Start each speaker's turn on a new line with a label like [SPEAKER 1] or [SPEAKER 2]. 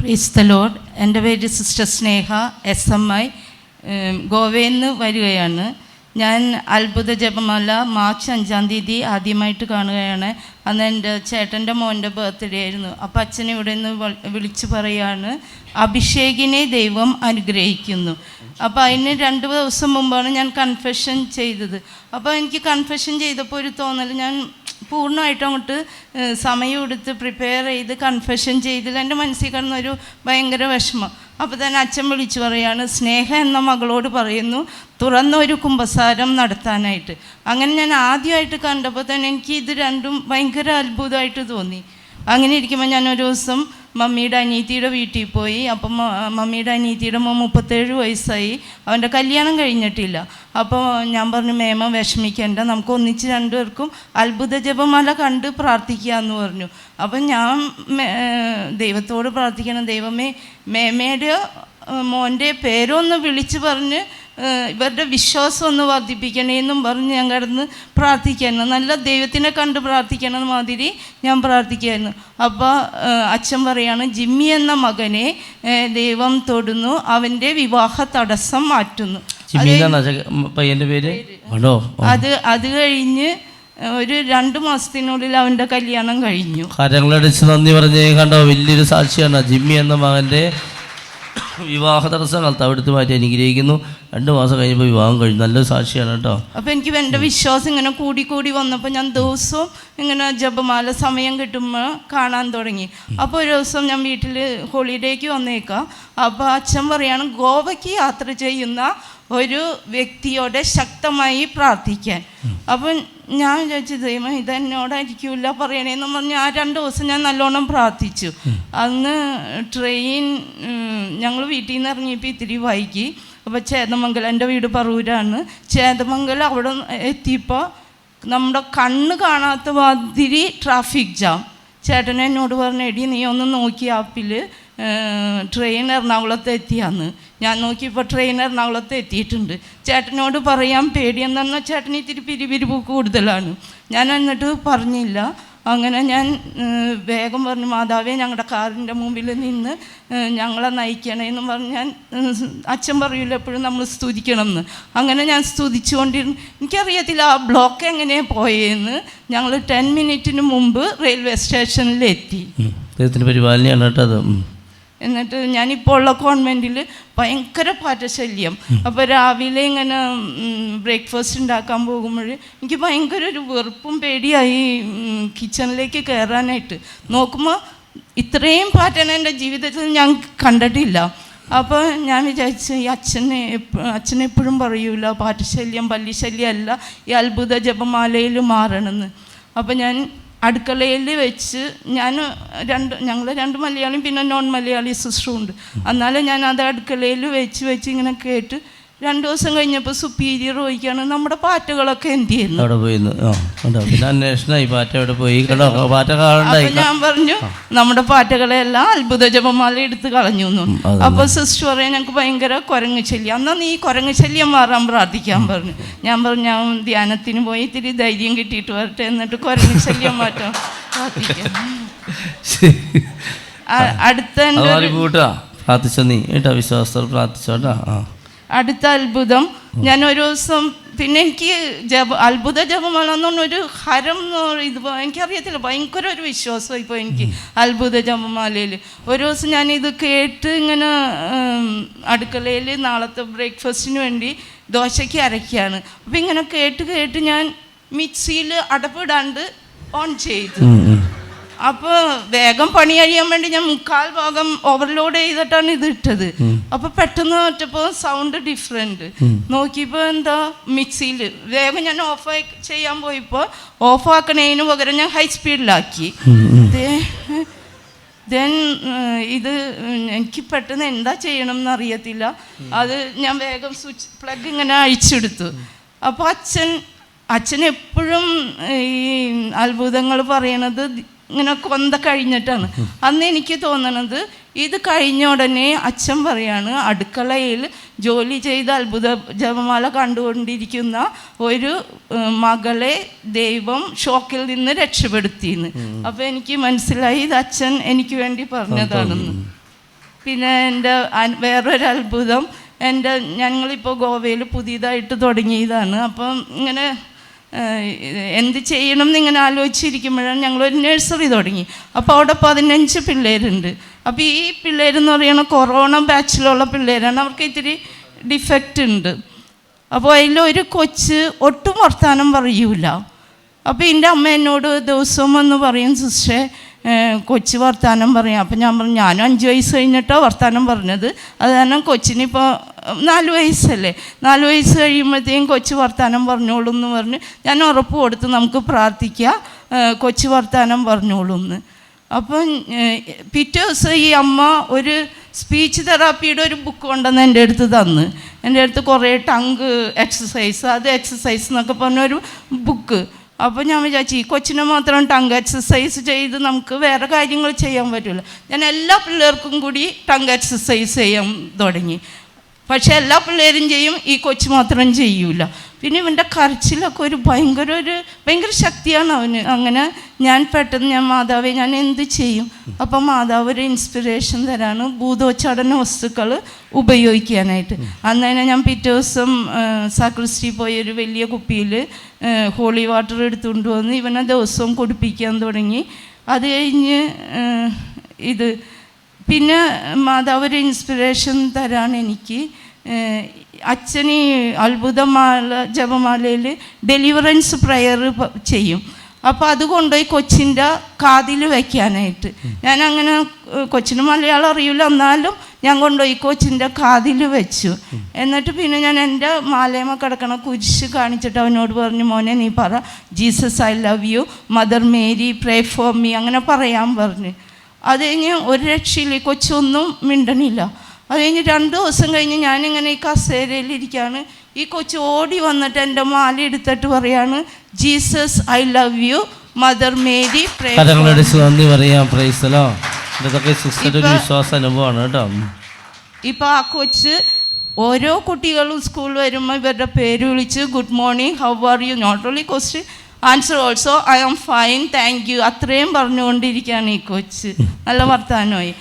[SPEAKER 1] ക്രൈസ്തലോർ എന്റെ പേര് sister Sneha S M I ഗോവയിൽ നിന്ന് വരികയാണ്. ഞാൻ അത്ഭുത ജപമാല മാർച്ച് അഞ്ചാം തീയതി ആദ്യമായിട്ട് കാണുകയാണ്. അന്ന് എന്റെ ചേട്ടന്റെ മോന്റെ ബർത്ത്ഡേ ആയിരുന്നു. അപ്പം അച്ഛൻ ഇവിടെ നിന്ന് വിളിച്ച് പറയാണ് അഭിഷേകിനെ ദൈവം അനുഗ്രഹിക്കുന്നു. അപ്പോൾ അതിന് രണ്ട് ദിവസം മുമ്പാണ് ഞാൻ കൺഫെഷൻ ചെയ്തത്. അപ്പോൾ എനിക്ക് കൺഫെഷൻ ചെയ്തപ്പോൾ ഒരു തോന്നൽ ഞാൻ പൂർണമായിട്ടും അങ്ങോട്ട് സമയം എടുത്ത് പ്രിപ്പയർ ചെയ്ത് കൺഫെഷൻ ചെയ്തില്ല എന്റെ മനസ്സിൽ കിടന്നൊരു ഭയങ്കര വിഷമം. അപ്പോൾ തന്നെ അച്ഛൻ വിളിച്ചു പറയാണ് സ്നേഹ എന്ന മകളോട് പറയുന്നു തുറന്നൊരു കുമ്പസാരം നടത്താനായിട്ട്. അങ്ങനെ ഞാൻ ആദ്യമായിട്ട് കണ്ടപ്പോൾ തന്നെ എനിക്ക് ഇത് രണ്ടും ഭയങ്കര അത്ഭുതമായിട്ട് തോന്നി. അങ്ങനെ ഇരിക്കുമ്പോൾ ഞാൻ ഒരു ദിവസം മമ്മിയുടെ അനീതിയുടെ വീട്ടിൽ പോയി. അപ്പം മ- മമ്മിയുടെ അനീതിയുടെ മോൻ മുപ്പത്തേഴ് വയസ്സായി. അവന്റെ കല്യാണം കഴിഞ്ഞിട്ടില്ല. അപ്പോൾ ഞാൻ പറഞ്ഞു മേമ വിഷമിക്കേണ്ട. നമുക്ക് ഒന്നിച്ച് രണ്ടുപേർക്കും അത്ഭുത ജപമാല കണ്ട് പ്രാർത്ഥിക്കുക എന്ന് പറഞ്ഞു. അപ്പം ഞാൻ ദൈവത്തോട് പ്രാർത്ഥിക്കണം. ദൈവമേ മേമയുടെ മോന്റെ പേരൊന്ന് വിളിച്ച് പറഞ്ഞ് ഇവരുടെ വിശ്വാസം ഒന്ന് വർദ്ധിപ്പിക്കണേന്നും പറഞ്ഞ് ഞാൻ കിടന്ന് പ്രാർത്ഥിക്കായിരുന്നു നല്ല ദൈവത്തിനെ കണ്ട് പ്രാർത്ഥിക്കണ മാതിരി ഞാൻ പ്രാർത്ഥിക്കായിരുന്നു അപ്പോൾ അച്ഛൻ പറയാണ് ജിമ്മി എന്ന മകനെ ദൈവം തൊടുന്നു അവന്റെ വിവാഹ തടസ്സം മാറ്റുന്നു.
[SPEAKER 2] പയ്യന്റെ പേര്?
[SPEAKER 1] അത് അത് കഴിഞ്ഞ് ഒരു രണ്ട് മാസത്തിനുള്ളിൽ അവന്റെ കല്യാണം കഴിഞ്ഞു.
[SPEAKER 2] കരങ്ങളടിച്ച് നന്ദി പറഞ്ഞ് കണ്ടോ വലിയൊരു സാക്ഷിയാണ് ജിമ്മി എന്ന മകന്റെ വിവാഹ തടസ്സം അവിടുത്തെ മാറ്റി അനുഗ്രഹിക്കുന്നു. രണ്ട് മാസം കഴിഞ്ഞപ്പോൾ വിവാഹം കഴിഞ്ഞു. നല്ലൊരു സാക്ഷിയാണ് കേട്ടോ.
[SPEAKER 1] അപ്പോൾ എനിക്ക് എന്റെ വിശ്വാസം ഇങ്ങനെ കൂടി കൂടി വന്നപ്പോൾ ഞാൻ ദിവസവും ഇങ്ങനെ ജപമാല സമയം കിട്ടുമ്പോൾ കാണാൻ തുടങ്ങി. അപ്പോൾ ഒരു ദിവസം ഞാൻ വീട്ടിൽ ഹോളിഡേക്ക് വന്നേക്കാം. അപ്പോൾ അച്ഛൻ പറയാണ് ഗോവയ്ക്ക് യാത്ര ചെയ്യുന്ന ഒരു വ്യക്തിയോടെ ശക്തമായി പ്രാർത്ഥിക്കാൻ. അപ്പം ഞാൻ വിചാരിച്ചു ദൈവം ഇത് എന്നോടായിരിക്കില്ല പറയണേന്ന് പറഞ്ഞ് ആ രണ്ട് ദിവസം ഞാൻ നല്ലോണം പ്രാർത്ഥിച്ചു. അന്ന് ട്രെയിൻ ഞങ്ങൾ വീട്ടിൽ നിന്ന് ഇറങ്ങിയപ്പോൾ ഇത്തിരി വൈകി. അപ്പോൾ ചേതമംഗലം എന്റെ വീട് പറൂരാണ് ചേതമംഗലം അവിടെ എത്തിയപ്പോൾ നമ്മുടെ കണ്ണ് കാണാത്ത മാതിരി ട്രാഫിക് ജാം ചേട്ടൻ എന്നോട് പറഞ്ഞു എടി നീ ഒന്ന് നോക്കി ആപ്പിൽ ട്രെയിൻ എറണാകുളത്ത് എത്തിയാന്ന്. ഞാൻ നോക്കിയപ്പോൾ ട്രെയിൻ എറണാകുളത്ത് എത്തിയിട്ടുണ്ട്. ചേട്ടനോട് പറയാൻ പേടിയെന്നു ചേട്ടന് ഇത്തിരി പിരിപിരിപ്പ് കൂടുതലാണ്. ഞാൻ എന്നിട്ട് പറഞ്ഞില്ല. അങ്ങനെ ഞാൻ വേഗം പറഞ്ഞു മാതാവേ ഞങ്ങളുടെ കാറിന്റെ മുമ്പിൽ നിന്ന് ഞങ്ങളെ നയിക്കണേന്ന് പറഞ്ഞ് ഞാൻ അച്ഛൻ പറയില്ല എപ്പോഴും നമ്മൾ സ്തുതിക്കണം എന്ന് അങ്ങനെ ഞാൻ സ്തുതിച്ചുകൊണ്ടിരുന്നു എനിക്കറിയത്തില്ല ആ ബ്ലോക്ക് എങ്ങനെയാണ് പോയെന്ന്. ഞങ്ങൾ ടെൻ മിനിറ്റിന് മുമ്പ് റെയിൽവേ സ്റ്റേഷനിലെത്തി.
[SPEAKER 2] ദൈവത്തിന്റെ പരിപാലനയാണ് കേട്ടോ അത്.
[SPEAKER 1] എന്നിട്ട് ഞാനിപ്പോൾ ഉള്ള കോൺവെന്റിൽ ഭയങ്കര പാറ്റശല്യം അപ്പോൾ രാവിലെ ഇങ്ങനെ ബ്രേക്ക്ഫാസ്റ്റ് ഉണ്ടാക്കാൻ പോകുമ്പോൾ എനിക്ക് ഭയങ്കര ഒരു വെറുപ്പും പേടിയായി കിച്ചണിലേക്ക് കയറാനായിട്ട് നോക്കുമ്പോൾ ഇത്രയും പാറ്റേൺ എന്റെ ജീവിതത്തിൽ ഞാൻ കണ്ടിട്ടില്ല. അപ്പോൾ ഞാൻ വിചാരിച്ചു ഈ അച്ഛനെ അച്ഛനെപ്പോഴും എപ്പോഴും പറയൂല പാറ്റശല്യം പല്ലിശല്യം അല്ല ഈ അത്ഭുത ജപമാലയിൽ മാറണമെന്ന്. അപ്പോൾ ഞാൻ അടുക്കളയിൽ വെച്ച് ഞാൻ രണ്ട് ഞങ്ങൾ രണ്ട് മലയാളിയും പിന്നെ നോൺ മലയാളി സിസ്റ്ററും ഉണ്ട് എന്നാലും ഞാൻ അത് അടുക്കളയിൽ വെച്ച് വെച്ച് ഇങ്ങനെ കേട്ട് രണ്ട് ദിവസം കഴിഞ്ഞപ്പോൾ സുപ്പീരിയർ ചോദിക്കുകയാണ് നമ്മുടെ പാറ്റകളൊക്കെ എന്ത് ചെയ്യുന്നു?
[SPEAKER 2] അവിടെ പോയി പിന്നെ അന്വേഷണമായി പാറ്റ അവിടെ പോയി. പാറ്റ കാണണ്ടായി.
[SPEAKER 1] ഞാൻ പറഞ്ഞു നമ്മുടെ പാറ്റകളെല്ലാം അത്ഭുത ജപമാല എടുത്ത് കളഞ്ഞു അപ്പൊ സിസ്റ്റർ പറയാൻ ഞങ്ങൾക്ക് ഭയങ്കര കുരങ്ങ് ശല്യം എന്നാ നീ കുരങ്ങ് ശല്യം മാറാൻ പ്രാർത്ഥിക്കാൻ പറഞ്ഞു. ഞാൻ പറഞ്ഞു ഞാൻ ധ്യാനത്തിന് പോയി ഇത്തിരി ധൈര്യം കിട്ടിയിട്ട് വരട്ടെ എന്നിട്ട് കുരങ്ങ് ശല്യം മാറ്റാം പ്രാർത്ഥിക്കാം അടുത്ത
[SPEAKER 2] പ്രാർത്ഥിച്ചോ നീ. കേട്ടോ വിശ്വാസത്തോട് പ്രാർത്ഥിച്ചോട്ടാ ആ.
[SPEAKER 1] അടുത്ത അത്ഭുതം. ഞാൻ ഒരു ദിവസം പിന്നെ എനിക്ക് ജപ അത്ഭുത ജപമാല ഒരു ഹരം എന്ന് പറ- ഇത് എനിക്കറിയത്തില്ല. ഭയങ്കര ഒരു വിശ്വാസം ഇപ്പോൾ എനിക്ക് അത്ഭുത ജപമാലയിൽ. ഒരു ദിവസം ഞാനിത് കേട്ട് ഇങ്ങനെ അടുക്കളയിൽ നാളത്തെ ബ്രേക്ക്ഫാസ്റ്റിന് വേണ്ടി ദോശയ്ക്ക് അരയ്ക്കുകയാണ്. അപ്പം ഇങ്ങനെ കേട്ട് കേട്ട് ഞാൻ മിക്സിയിൽ അടപ്പിടാണ്ട് ഓൺ ചെയ്തു. അപ്പോൾ വേഗം പണി കഴിയാൻ വേണ്ടി ഞാൻ മുക്കാൽ ഭാഗം ഓവർലോഡ് ചെയ്തിട്ടാണ് ഇത് ഇട്ടത്. അപ്പോൾ പെട്ടെന്ന് മറ്റപ്പോ സൗണ്ട് ഡിഫറെന്റ് നോക്കിയപ്പോ എന്താ മിക്സിയിൽ വേഗം ഞാൻ ഓഫ് ചെയ്യാൻ പോയപ്പോൾ ഓഫ് ആക്കണേനു പകരം ഞാൻ ഹൈ സ്പീഡിലാക്കി ദെൻ ഇത് എനിക്ക് പെട്ടെന്ന് എന്താ ചെയ്യണം എന്ന് അറിയത്തില്ല അത് ഞാൻ വേഗം സ്വിച്ച് പ്ലഗ് ഇങ്ങനെ അഴിച്ചെടുത്തു. അപ്പോൾ അച്ഛൻ അച്ഛൻ എപ്പോഴും ഈ അത്ഭുതങ്ങൾ പറയണത് ഇങ്ങനെ കൊന്ത കഴിഞ്ഞിട്ടാണ്. അന്ന് എനിക്ക് തോന്നണത് ഇത് കഴിഞ്ഞ ഉടനെ അച്ഛൻ പറയാണ് അടുക്കളയിൽ ജോലി ചെയ്ത് അത്ഭുത ജപമാല കണ്ടുകൊണ്ടിരിക്കുന്ന ഒരു മകളെ ദൈവം ഷോക്കിൽ നിന്ന് രക്ഷപ്പെടുത്തിയെന്ന്. അപ്പോൾ എനിക്ക് മനസ്സിലായി ഇത് അച്ഛൻ എനിക്ക് വേണ്ടി പറഞ്ഞതാണെന്ന്. പിന്നെ എന്റെ വേറൊരു അത്ഭുതം എന്റെ ഞങ്ങളിപ്പോൾ ഗോവയിൽ പുതിയതായിട്ട് തുടങ്ങിയതാണ്. അപ്പം ഇങ്ങനെ എന്ത് ചെയ്യണം എന്നിങ്ങനെ ആലോചിച്ചിരിക്കുമ്പോഴാണ് ഞങ്ങളൊരു നഴ്സറി തുടങ്ങി. അപ്പോൾ അവിടെ പതിനഞ്ച് പിള്ളേരുണ്ട്. അപ്പോൾ ഈ പിള്ളേരെന്ന് പറയുന്ന കൊറോണ ബാച്ചിലുള്ള പിള്ളേരാണ്. അവർക്ക് ഇത്തിരി ഡിഫക്റ്റ് ഉണ്ട്. അപ്പോൾ അതിലൊരു കൊച്ച് ഒട്ടും വർത്താനം പറയൂല. അപ്പോൾ എന്റെ അമ്മ എന്നോട് ദിവസവും വന്ന് പറയും സിസ്റ്ററെ കൊച്ച് വർത്താനം പറയും. അപ്പം ഞാൻ പറഞ്ഞു ഞാനും അഞ്ച് വയസ്സ് കഴിഞ്ഞിട്ടാണ് വർത്താനം പറഞ്ഞത്. അത് കാരണം കൊച്ചിനിപ്പോൾ നാല് വയസ്സല്ലേ. നാല് വയസ്സ് കഴിയുമ്പോഴത്തേക്കും കൊച്ച് വർത്താനം പറഞ്ഞോളൂ എന്ന് പറഞ്ഞ് ഞാൻ ഉറപ്പ് കൊടുത്ത് നമുക്ക് പ്രാർത്ഥിക്കുക കൊച്ച് വർത്താനം പറഞ്ഞോളൂ എന്ന് അപ്പം പിറ്റേ ദിവസം ഈ അമ്മ ഒരു സ്പീച്ച് തെറാപ്പിയുടെ ഒരു ബുക്ക് കൊണ്ടുവന്ന് എന്റെ അടുത്ത് തന്ന്. എന്റെ അടുത്ത് കുറേ ടങ്ക് എക്സസൈസ് അത് എക്സസൈസ് എന്നൊക്കെ പറഞ്ഞൊരു ബുക്ക് അപ്പോൾ ഞാൻ വിചാരിച്ചു ഈ കൊച്ചിനെ മാത്രം ടങ് എക്സസൈസ് ചെയ്ത് നമുക്ക് വേറെ കാര്യങ്ങൾ ചെയ്യാൻ പറ്റില്ല ഞാൻ എല്ലാ പിള്ളേർക്കും കൂടി ടങ് എക്സസൈസ് ചെയ്യാൻ തുടങ്ങി. പക്ഷെ എല്ലാ പിള്ളേരും ചെയ്യും ഈ കൊച്ചു മാത്രം ചെയ്യൂല. പിന്നെ ഇവന്റെ കരച്ചിലൊക്കെ ഒരു ഭയങ്കര ഒരു ഭയങ്കര ശക്തിയാണ് അവന്. അങ്ങനെ ഞാൻ പെട്ടെന്ന് ഞാൻ മാതാവെ ഞാൻ എന്ത് ചെയ്യും? അപ്പം മാതാവ് ഒരു ഇൻസ്പിറേഷൻ തരാണ് ഭൂതോച്ചാടന വസ്തുക്കൾ ഉപയോഗിക്കാനായിട്ട്. അന്ന് തന്നെ ഞാൻ പിറ്റേ ദിവസം സാക്രിസ്റ്റി പോയി ഒരു വലിയ കുപ്പിയിൽ ഹോളി വാട്ടർ എടുത്തുകൊണ്ട് വന്ന് ഇവനെ ദിവസവും കുടിപ്പിക്കാൻ തുടങ്ങി. അത് കഴിഞ്ഞ് ഇത് പിന്നെ മാതാവ് ഒരു ഇൻസ്പിറേഷൻ തരാണ് എനിക്ക്. അച്ഛൻ അച്ഛന് ഈ അത്ഭുതമാല ജപമാലയിൽ ഡെലിവറൻസ് പ്രയർ ചെയ്യും. അപ്പോൾ അത് കൊണ്ടുപോയി കൊച്ചിന്റെ കാതിൽ വയ്ക്കാനായിട്ട് ഞാൻ അങ്ങനെ കൊച്ചിന് മലയാളം അറിയില്ല. എന്നാലും ഞാൻ കൊണ്ടുപോയി കൊച്ചിന്റെ കാതിൽ വെച്ചു. എന്നിട്ട് പിന്നെ ഞാൻ എന്റെ മാലയമ്മ കിടക്കണ കുരിശ് കാണിച്ചിട്ട് അവനോട് പറഞ്ഞു മോനെ നീ പറ. Jesus I love you mother Mary pray for me അങ്ങനെ പറയാൻ പറഞ്ഞു. അത് കഴിഞ്ഞ് ഒരു രക്ഷയില്ല കൊച്ചൊന്നും മിണ്ടണില്ല. അത് കഴിഞ്ഞ് രണ്ട് ദിവസം കഴിഞ്ഞ് ഞാനിങ്ങനെ ഈ കസേരയിലിരിക്കുകയാണ് ഈ കൊച്ച് ഓടി വന്നിട്ട് എന്റെ മാല എടുത്തിട്ട് പറയാണ് Jesus I love you. Mother Mary
[SPEAKER 2] കഥകളുടെ നന്ദി പറയാം പ്രൈസലോ. ഇതൊക്കെ സിസ്റ്ററുടെ ഒരു
[SPEAKER 1] ഇപ്പൊ-
[SPEAKER 2] വിശ്വാസ അനുഭവമാണ് കേട്ടോ.
[SPEAKER 1] ഇപ്പോൾ ആ കൊച്ച് ഓരോ കുട്ടികളും സ്കൂളിൽ വരുമ്പോൾ ഇവരുടെ പേര് വിളിച്ച് good morning how are you? Not only question. Answer also I am fine thank you അത്രയും പറഞ്ഞുകൊണ്ടിരിക്കുകയാണ് ഈ കൊച്ച്. നല്ല വർത്തമാനമായി